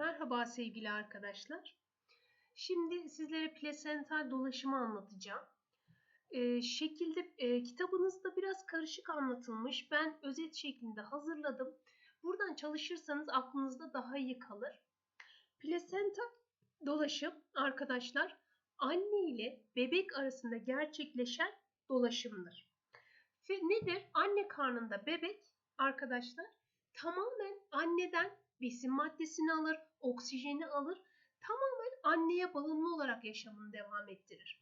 Merhaba sevgili arkadaşlar. Şimdi sizlere plasental dolaşımı anlatacağım. Ee, şekilde e, kitabınızda biraz karışık anlatılmış. Ben özet şeklinde hazırladım. Buradan çalışırsanız aklınızda daha iyi kalır. Plasenta dolaşım arkadaşlar anne ile bebek arasında gerçekleşen dolaşımdır. Nedir? Anne karnında bebek arkadaşlar tamamen anneden besin maddesini alır, oksijeni alır. Tamamen anneye bağımlı olarak yaşamını devam ettirir.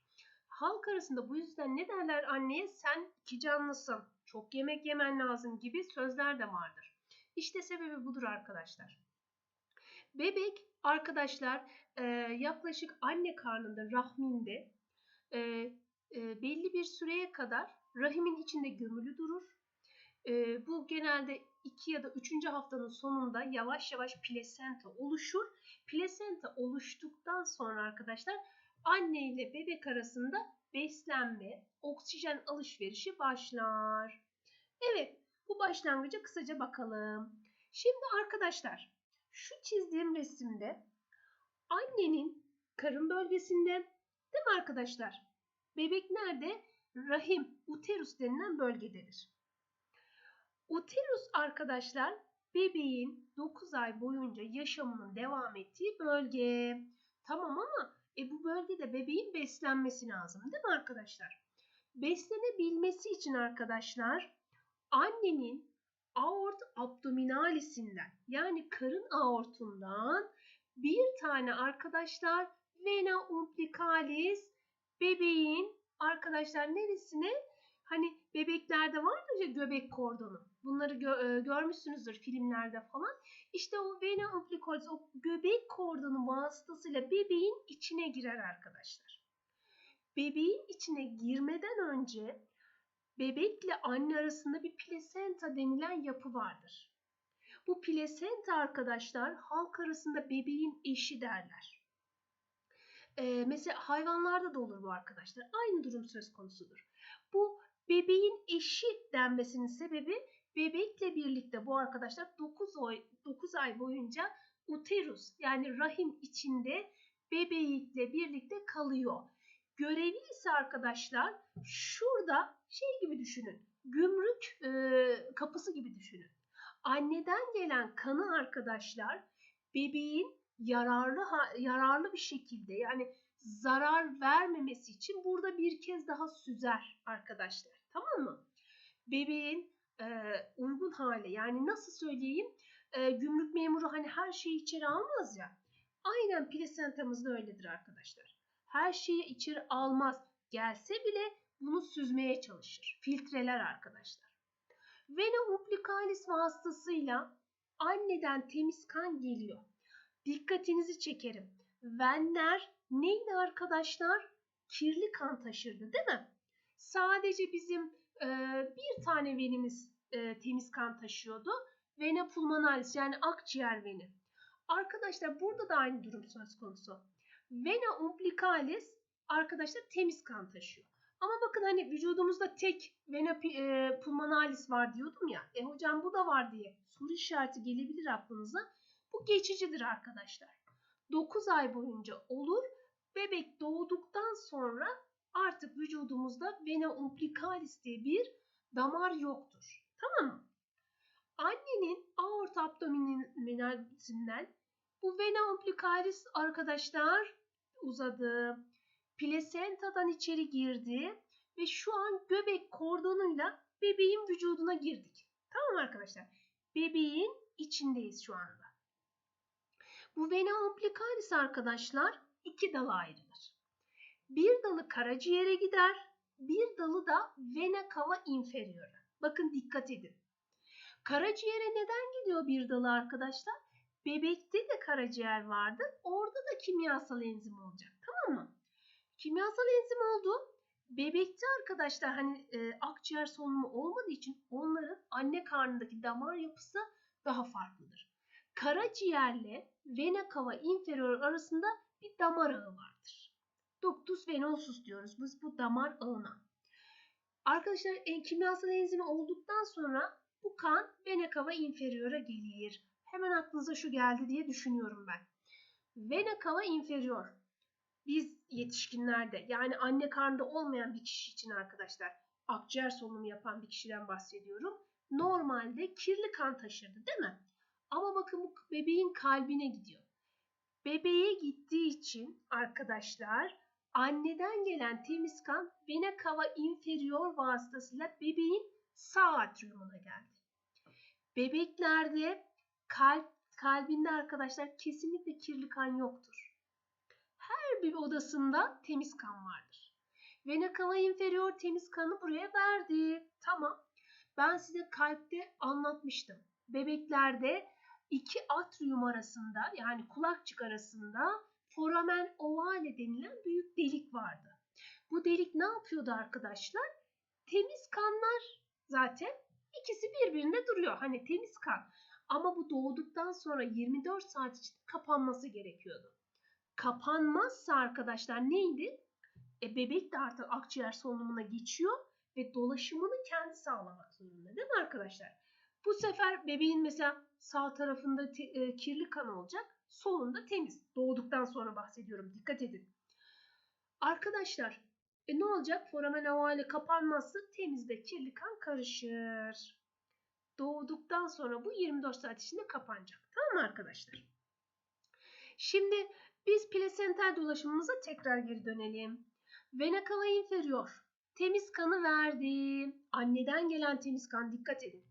Halk arasında bu yüzden ne derler anneye? Sen iki canlısın, çok yemek yemen lazım gibi sözler de vardır. İşte sebebi budur arkadaşlar. Bebek arkadaşlar e, yaklaşık anne karnında rahminde e, e, belli bir süreye kadar rahimin içinde gömülü durur. Bu genelde 2 ya da 3. haftanın sonunda yavaş yavaş plasenta oluşur. Plasenta oluştuktan sonra arkadaşlar anne ile bebek arasında beslenme, oksijen alışverişi başlar. Evet, bu başlangıca kısaca bakalım. Şimdi arkadaşlar, şu çizdiğim resimde annenin karın bölgesinde değil mi arkadaşlar? Bebek nerede? Rahim, uterus denilen bölgededir. Uterus arkadaşlar bebeğin 9 ay boyunca yaşamının devam ettiği bölge. Tamam ama e, bu bölgede bebeğin beslenmesi lazım değil mi arkadaşlar? Beslenebilmesi için arkadaşlar annenin aort abdominalisinden yani karın aortundan bir tane arkadaşlar vena umbilicalis bebeğin arkadaşlar neresine Hani bebeklerde vardır ya göbek kordonu. Bunları gö- görmüşsünüzdür filmlerde falan. İşte o vena umbilicalis o göbek kordonu vasıtasıyla bebeğin içine girer arkadaşlar. Bebeğin içine girmeden önce bebekle anne arasında bir plasenta denilen yapı vardır. Bu plasenta arkadaşlar halk arasında bebeğin eşi derler. Ee, mesela hayvanlarda da olur bu arkadaşlar. Aynı durum söz konusudur. Bu Bebeğin eşi denmesinin sebebi bebekle birlikte bu arkadaşlar 9 ay, 9 ay boyunca uterus yani rahim içinde bebekle birlikte kalıyor. Görevi ise arkadaşlar şurada şey gibi düşünün. Gümrük e, kapısı gibi düşünün. Anneden gelen kanı arkadaşlar bebeğin yararlı yararlı bir şekilde yani zarar vermemesi için burada bir kez daha süzer arkadaşlar. Tamam mı? Bebeğin uygun hale yani nasıl söyleyeyim e, gümrük memuru hani her şeyi içeri almaz ya. Aynen plasentamız da öyledir arkadaşlar. Her şeyi içeri almaz. Gelse bile bunu süzmeye çalışır. Filtreler arkadaşlar. Vena umbilicalis vasıtasıyla anneden temiz kan geliyor. Dikkatinizi çekerim. Venler neydi arkadaşlar? Kirli kan taşırdı değil mi? Sadece bizim e, bir tane venimiz e, temiz kan taşıyordu. Vena pulmonalis yani akciğer veni. Arkadaşlar burada da aynı durum söz konusu. Vena umbilicalis arkadaşlar temiz kan taşıyor. Ama bakın hani vücudumuzda tek vena e, pulmonalis var diyordum ya. E hocam bu da var diye soru işareti gelebilir aklınıza. Bu geçicidir arkadaşlar. 9 ay boyunca olur. Bebek doğduktan sonra artık vücudumuzda vena umbilicalis diye bir damar yoktur. Tamam mı? Annenin aorta abdominalisinden bu vena umbilicalis arkadaşlar uzadı. Plasentadan içeri girdi ve şu an göbek kordonuyla bebeğin vücuduna girdik. Tamam mı arkadaşlar? Bebeğin içindeyiz şu anda. Bu vena umbilicalis arkadaşlar iki dala ayrılır. Bir dalı karaciğere gider, bir dalı da vena cava inferiore. Bakın dikkat edin. Karaciğere neden gidiyor bir dalı arkadaşlar? Bebekte de karaciğer vardır. Orada da kimyasal enzim olacak. Tamam mı? Kimyasal enzim oldu. Bebekte arkadaşlar hani e, akciğer solunumu olmadığı için onların anne karnındaki damar yapısı daha farklıdır. Karaciğerle vena cava inferior arasında bir damar ağı vardır. Ductus venosus diyoruz biz bu damar ağına. Arkadaşlar e, kimyasal enzimi olduktan sonra bu kan vena cava inferior'a gelir. hemen aklınıza şu geldi diye düşünüyorum ben. Vena cava inferior. Biz yetişkinlerde yani anne karnında olmayan bir kişi için arkadaşlar akciğer solunumu yapan bir kişiden bahsediyorum. Normalde kirli kan taşırdı değil mi? Ama bakın bu bebeğin kalbine gidiyor. Bebeğe gittiği için arkadaşlar anneden gelen temiz kan vena cava inferior vasıtasıyla bebeğin sağ atriumuna geldi. Bebeklerde kalp kalbinde arkadaşlar kesinlikle kirli kan yoktur. Her bir odasında temiz kan vardır. Vena cava inferior temiz kanı buraya verdi. Tamam. Ben size kalpte anlatmıştım. Bebeklerde iki atrium arasında yani kulakçık arasında foramen ovale denilen büyük delik vardı. Bu delik ne yapıyordu arkadaşlar? Temiz kanlar zaten ikisi birbirinde duruyor. Hani temiz kan. Ama bu doğduktan sonra 24 saat içinde kapanması gerekiyordu. Kapanmazsa arkadaşlar neydi? E, bebek de artık akciğer solunumuna geçiyor ve dolaşımını kendi sağlamak zorunda değil mi arkadaşlar? Bu sefer bebeğin mesela sağ tarafında e, kirli kan olacak, solunda temiz. Doğduktan sonra bahsediyorum. Dikkat edin. Arkadaşlar e, ne olacak? Foramen ovale kapanmazsa temizde kirli kan karışır. Doğduktan sonra bu 24 saat içinde kapanacak. Tamam mı arkadaşlar? Şimdi biz plasental dolaşımımıza tekrar geri dönelim. Vena cava inferior. Temiz kanı verdi. Anneden gelen temiz kan dikkat edin.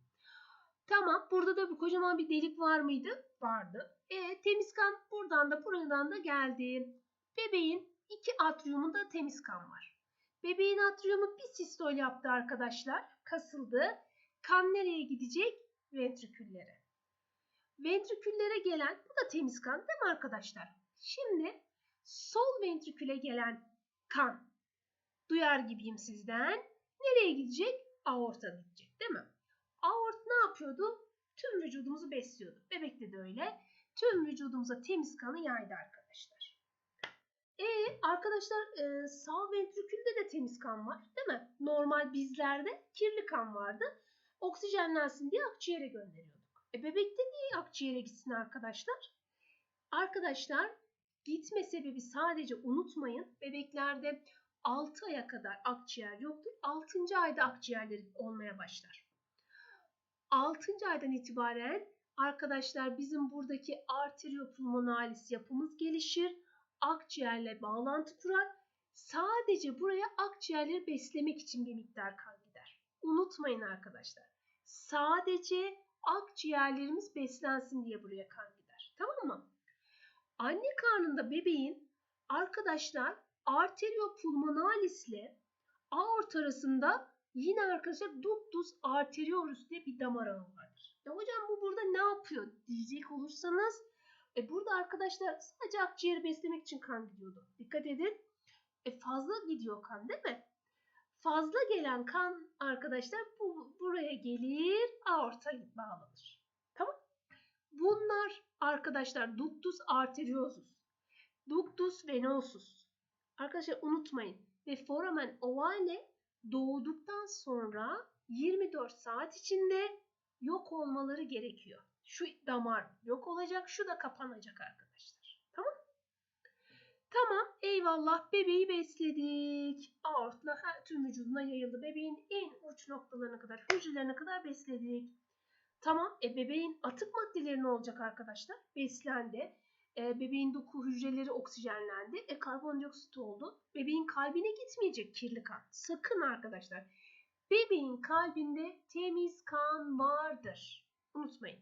Tamam burada da bir kocaman bir delik var mıydı? Vardı. E, temiz kan buradan da buradan da geldi. Bebeğin iki atriumunda temiz kan var. Bebeğin atriumu bir sistol yaptı arkadaşlar. Kasıldı. Kan nereye gidecek? Ventriküllere. Ventriküllere gelen bu da temiz kan değil mi arkadaşlar? Şimdi sol ventriküle gelen kan duyar gibiyim sizden. Nereye gidecek? Aorta gidecek değil mi? Aort ne yapıyordu? Tüm vücudumuzu besliyordu. Bebekte de öyle. Tüm vücudumuza temiz kanı yaydı arkadaşlar. E arkadaşlar e, sağ ventrikülde de temiz kan var değil mi? Normal bizlerde kirli kan vardı. Oksijenlensin diye akciğere gönderiyorduk. E bebekte niye akciğere gitsin arkadaşlar? Arkadaşlar gitme sebebi sadece unutmayın bebeklerde 6 aya kadar akciğer yoktur. 6. ayda akciğerleri olmaya başlar. 6. aydan itibaren arkadaşlar bizim buradaki arteriopulmonalis yapımız gelişir. Akciğerle bağlantı kurar. Sadece buraya akciğerleri beslemek için bir miktar kan gider. Unutmayın arkadaşlar. Sadece akciğerlerimiz beslensin diye buraya kan gider. Tamam mı? Anne karnında bebeğin arkadaşlar arteriopulmonalis ile aort arasında yine arkadaşlar ductus arteriosus diye bir damar ağı vardır. Ya hocam bu burada ne yapıyor diyecek olursanız e burada arkadaşlar sadece akciğeri beslemek için kan gidiyordu. Dikkat edin. E fazla gidiyor kan değil mi? Fazla gelen kan arkadaşlar bu, buraya gelir aorta bağlanır. Tamam. Bunlar arkadaşlar ductus arteriosus, ductus venosus. Arkadaşlar unutmayın. Ve foramen ovale doğduktan sonra 24 saat içinde yok olmaları gerekiyor. Şu damar yok olacak, şu da kapanacak arkadaşlar. Tamam? Tamam, eyvallah. Bebeği besledik. Aortla her tüm vücuduna yayıldı. Bebeğin en uç noktalarına kadar, hücrelerine kadar besledik. Tamam, e bebeğin atık maddeleri ne olacak arkadaşlar? Beslendi. E, bebeğin doku hücreleri oksijenlendi. E, karbondioksit oldu. Bebeğin kalbine gitmeyecek kirli kan. Sakın arkadaşlar. Bebeğin kalbinde temiz kan vardır. Unutmayın.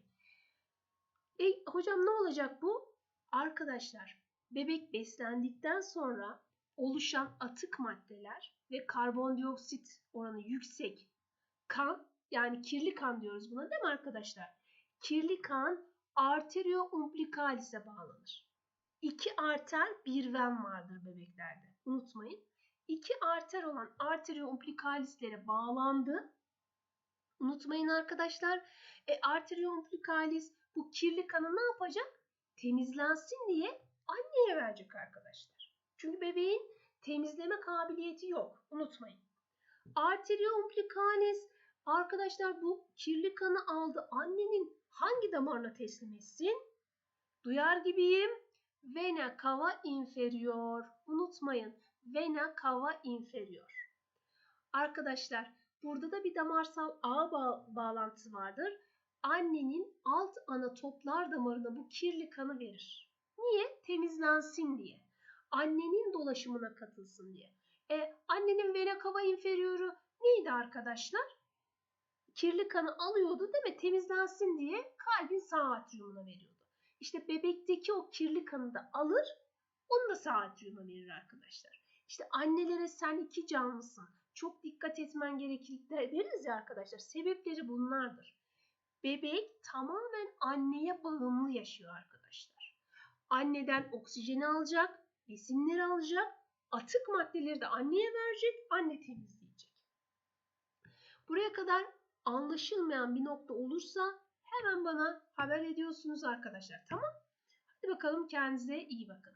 E, hocam ne olacak bu? Arkadaşlar bebek beslendikten sonra oluşan atık maddeler ve karbondioksit oranı yüksek kan yani kirli kan diyoruz buna değil mi arkadaşlar? Kirli kan arterio umbilicalis'e bağlanır. İki arter bir ven vardır bebeklerde. Unutmayın. İki arter olan arterio umbilicalis'lere bağlandı. Unutmayın arkadaşlar. E, arterio umbilicalis bu kirli kanı ne yapacak? Temizlensin diye anneye verecek arkadaşlar. Çünkü bebeğin temizleme kabiliyeti yok. Unutmayın. Arterio umbilicalis arkadaşlar bu kirli kanı aldı. Annenin hangi damarına teslim etsin? Duyar gibiyim. Vena cava inferior. Unutmayın. Vena cava inferior. Arkadaşlar burada da bir damarsal ağ bağ bağlantısı vardır. Annenin alt ana toplar damarına bu kirli kanı verir. Niye? Temizlensin diye. Annenin dolaşımına katılsın diye. E, annenin vena cava inferioru neydi arkadaşlar? Kirli kanı alıyordu değil mi? Temizlensin diye kalbin sağ atriyumuna veriyordu. İşte bebekteki o kirli kanı da alır, onu da sağ atriyuma verir arkadaşlar. İşte annelere sen iki canlısın. Çok dikkat etmen gerekir deriz ya arkadaşlar. Sebepleri bunlardır. Bebek tamamen anneye bağımlı yaşıyor arkadaşlar. Anneden oksijeni alacak, besinleri alacak, atık maddeleri de anneye verecek, anne temizleyecek. Buraya kadar anlaşılmayan bir nokta olursa hemen bana haber ediyorsunuz arkadaşlar. Tamam? Hadi bakalım kendinize iyi bakın.